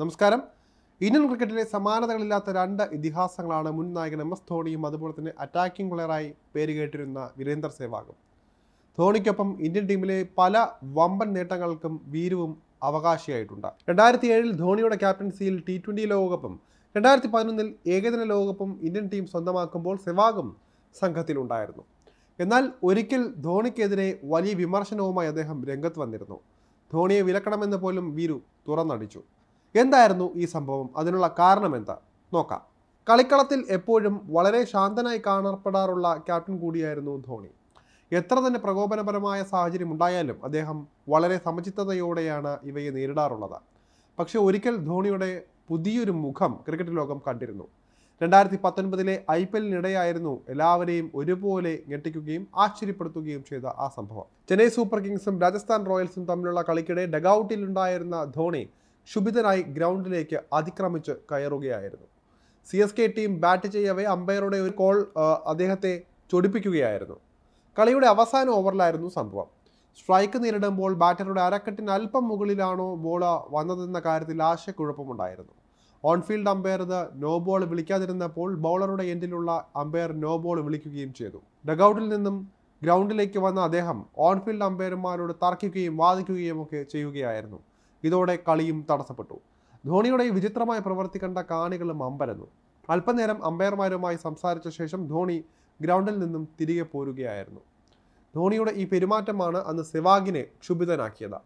നമസ്കാരം. ഇന്ത്യൻ ക്രിക്കറ്റിലെ സമാനതകളില്ലാത്ത രണ്ട് ഇതിഹാസങ്ങളാണ് മുൻ നായകൻ എം എസ് ധോണിയും അതുപോലെ തന്നെ അറ്റാക്കിംഗ് പ്ലെയറായി പേര് കേട്ടിരുന്ന വീരേന്ദർ സേവാഗും. ധോണിക്കൊപ്പം ഇന്ത്യൻ ടീമിലെ പല വമ്പൻ നേട്ടങ്ങൾക്കും വീരവും അവകാശിയായിട്ടുണ്ട്. രണ്ടായിരത്തി ഏഴിൽ ധോണിയുടെ ക്യാപ്റ്റൻസിയിൽ ടി ട്വന്റി ലോകകപ്പും രണ്ടായിരത്തി പതിനൊന്നിൽ ഏകദിന ലോകകപ്പും ഇന്ത്യൻ ടീം സ്വന്തമാക്കുമ്പോൾ സെവാഗും സംഘത്തിലുണ്ടായിരുന്നു എന്നാൽ ഒരിക്കൽ ധോണിക്കെതിരെ വലിയ വിമർശനവുമായി അദ്ദേഹം രംഗത്ത് വന്നിരുന്നു. ധോണിയെ വിലക്കണമെന്ന് പോലും വീരു തുറന്നടിച്ചു. എന്തായിരുന്നു ഈ സംഭവം? അതിനുള്ള കാരണം എന്താ? നോക്കാം. കളിക്കളത്തിൽ എപ്പോഴും വളരെ ശാന്തനായി കാണപ്പെടാറുള്ള ക്യാപ്റ്റൻ കൂടിയായിരുന്നു ധോണി. എത്ര തന്നെ പ്രകോപനപരമായ സാഹചര്യം ഉണ്ടായാലും അദ്ദേഹം വളരെ സമചിത്തതയോടെയാണ് ഇവയെ നേരിടാറുള്ളത്. പക്ഷേ ഒരിക്കൽ ധോണിയുടെ പുതിയൊരു മുഖം ക്രിക്കറ്റ് ലോകം കണ്ടിരുന്നു. രണ്ടായിരത്തി പത്തൊൻപതിലെ ഐ പി എല്ലിനിടെയായിരുന്നു എല്ലാവരെയും ഒരുപോലെ ഞെട്ടിക്കുകയും ആശ്ചര്യപ്പെടുത്തുകയും ചെയ്ത ആ സംഭവം. ചെന്നൈ സൂപ്പർ കിങ്സും രാജസ്ഥാൻ റോയൽസും തമ്മിലുള്ള കളിക്കിടെ ഡഗൌട്ടിലുണ്ടായിരുന്ന ധോണി ക്ഷുഭിതനായി ഗ്രൗണ്ടിലേക്ക് അതിക്രമിച്ച് കയറുകയായിരുന്നു. C S K team bat ചെയ്യവേ അമ്പയറുടെ ഒരു കോൾ അദ്ദേഹത്തെ ചൊടിപ്പിക്കുകയായിരുന്നു. കളിയുടെ അവസാന ഓവറിലായിരുന്നു സംഭവം. സ്ട്രൈക്ക് നേരിടുമ്പോൾ ബാറ്ററുടെ അരക്കെട്ടിന് അല്പം മുകളിലാണോ ബോൾ വന്നതെന്ന കാര്യത്തിൽ ആശയക്കുഴപ്പമുണ്ടായിരുന്നു. ഓൺഫീൽഡ് അമ്പയർ ഇത് നോ ബോൾ വിളിക്കാതിരുന്നപ്പോൾ ബൗളറുടെ എൻഡിലുള്ള അമ്പയർ നോ ബോൾ വിളിക്കുകയും ചെയ്തു. ഡഗൌട്ടിൽ നിന്നും ഗ്രൗണ്ടിലേക്ക് വന്ന അദ്ദേഹം ഓൺഫീൽഡ് അമ്പയർമാരോട് തർക്കിക്കുകയും വാദിക്കുകയും ഒക്കെ ചെയ്യുകയായിരുന്നു. ഇതോടെ കളിയും തടസ്സപ്പെട്ടു. ധോണിയുടെ വിചിത്രമായ പ്രവൃത്തി കണ്ട കാണികളും അമ്പരന്നു. അല്പനേരം അമ്പയർമാരുമായി സംസാരിച്ച ശേഷം ധോണി ഗ്രൗണ്ടിൽ നിന്നും തിരികെ പോരുകയായിരുന്നു. ധോണിയുടെ ഈ പെരുമാറ്റമാണ് അന്ന് സെവാഗിനെ ക്ഷുഭിതനാക്കിയത്.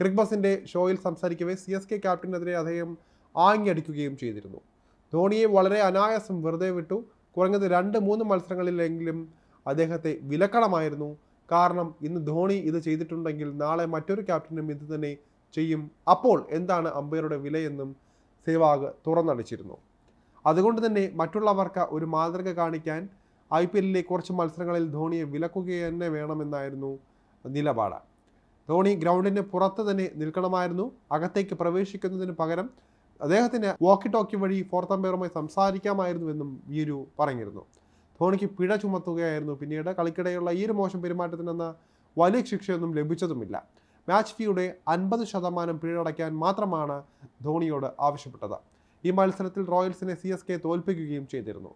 ക്രിക്ബസിന്റെ ഷോയിൽ സംസാരിക്കവേ സി എസ് കെ ക്യാപ്റ്റനെതിരെ അദ്ദേഹം ആങ്ങിയടിക്കുകയും ചെയ്തിരുന്നു. ധോണിയെ വളരെ അനായാസം വെറുതെ വിട്ടു. കുറഞ്ഞത് രണ്ട് മൂന്ന് മത്സരങ്ങളിലെങ്കിലും അദ്ദേഹത്തെ വിലക്കണമായിരുന്നു. കാരണം ഇന്ന് ധോണി ഇത് ചെയ്തിട്ടുണ്ടെങ്കിൽ നാളെ മറ്റൊരു ക്യാപ്റ്റനും ഇത് തന്നെ ചെയ്യും. അപ്പോൾ എന്താണ് അമ്പയറുടെ വിലയെന്നും സേവാഗ് തുറന്നടിച്ചിരുന്നു. അതുകൊണ്ട് തന്നെ മറ്റുള്ളവർക്ക് ഒരു മാതൃക കാണിക്കാൻ ഐ പി എല്ലിലെ കുറച്ച് മത്സരങ്ങളിൽ ധോണിയെ വിലക്കുക തന്നെ വേണമെന്നായിരുന്നു നിലപാട്. ധോണി ഗ്രൗണ്ടിന് പുറത്ത് തന്നെ നിൽക്കണമായിരുന്നു. അകത്തേക്ക് പ്രവേശിക്കുന്നതിന് പകരം അദ്ദേഹത്തിന് വാക്കി ടോക്കി വഴി ഫോർത്ത് അമ്പയറുമായി സംസാരിക്കാമായിരുന്നുവെന്നും വീരു പറഞ്ഞിരുന്നു. ധോണിക്ക് പിഴ ചുമത്തുകയായിരുന്നു പിന്നീട്. കളിക്കിടെയുള്ള ഈ ഒരു മോശം പെരുമാറ്റത്തിനെന്ന വലിയ ശിക്ഷയൊന്നും ലഭിച്ചതുമില്ല. മാച്ച് ഫീയുടെ അൻപത് ശതമാനം പിഴടയ്ക്കാൻ മാത്രമാണ് ധോണിയോട് ആവശ്യപ്പെട്ടത്. ഈ മത്സരത്തിൽ റോയൽസിനെ സി എസ് കെ തോൽപ്പിക്കുകയും ചെയ്തിരുന്നു.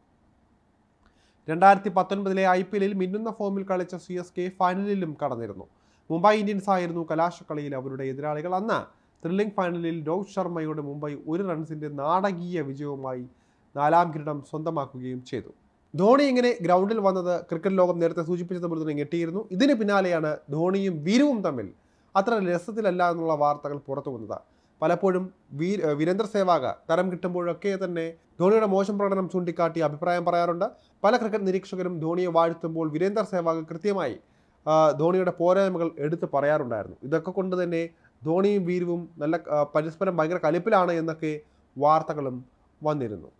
രണ്ടായിരത്തി പത്തൊൻപതിലെ ഐ പി എല്ലിൽ മിന്നുന്ന ഫോമിൽ കളിച്ച സി എസ് കെ ഫൈനലിലും കടന്നിരുന്നു. മുംബൈ ഇന്ത്യൻസ് ആയിരുന്നു കലാശക്കളിയിൽ അവരുടെ എതിരാളികൾ. അന്ന് ത്രില്ലിംഗ് ഫൈനലിൽ രോഹിത് ശർമ്മയുടെ മുംബൈ ഒരു റൺസിന്റെ നാടകീയ വിജയവുമായി നാലാം കിരീടം സ്വന്തമാക്കുകയും ചെയ്തു. ധോണി ഇങ്ങനെ ഗ്രൗണ്ടിൽ വന്നത് ക്രിക്കറ്റ് ലോകം നേരത്തെ സൂചിപ്പിച്ചതുപോലെ തന്നെ ഞെട്ടിയിരുന്നു. ഇതിന് പിന്നാലെയാണ് ധോണിയും വീരുവും തമ്മിൽ അത്ര രസത്തിലല്ല എന്നുള്ള വാർത്തകൾ പുറത്തു വന്നത്. പലപ്പോഴും വീ വീരേന്ദ്ര സേവാഗ തരം കിട്ടുമ്പോഴൊക്കെ തന്നെ ധോണിയുടെ മോശം പ്രകടനം ചൂണ്ടിക്കാട്ടി അഭിപ്രായം പറയാറുണ്ട്. പല ക്രിക്കറ്റ് നിരീക്ഷകരും ധോണിയെ വാഴ്ത്തുമ്പോൾ വീരേന്ദ്ര സേവാഗ കൃത്യമായി ധോണിയുടെ പോരായ്മകൾ എടുത്ത് പറയാറുണ്ടായിരുന്നു. ഇതൊക്കെ കൊണ്ട് തന്നെ ധോണിയും വീരുവും നല്ല പരസ്പരം ഭയങ്കര കലിപ്പിലാണ് എന്നൊക്കെ വാർത്തകളും വന്നിരുന്നു.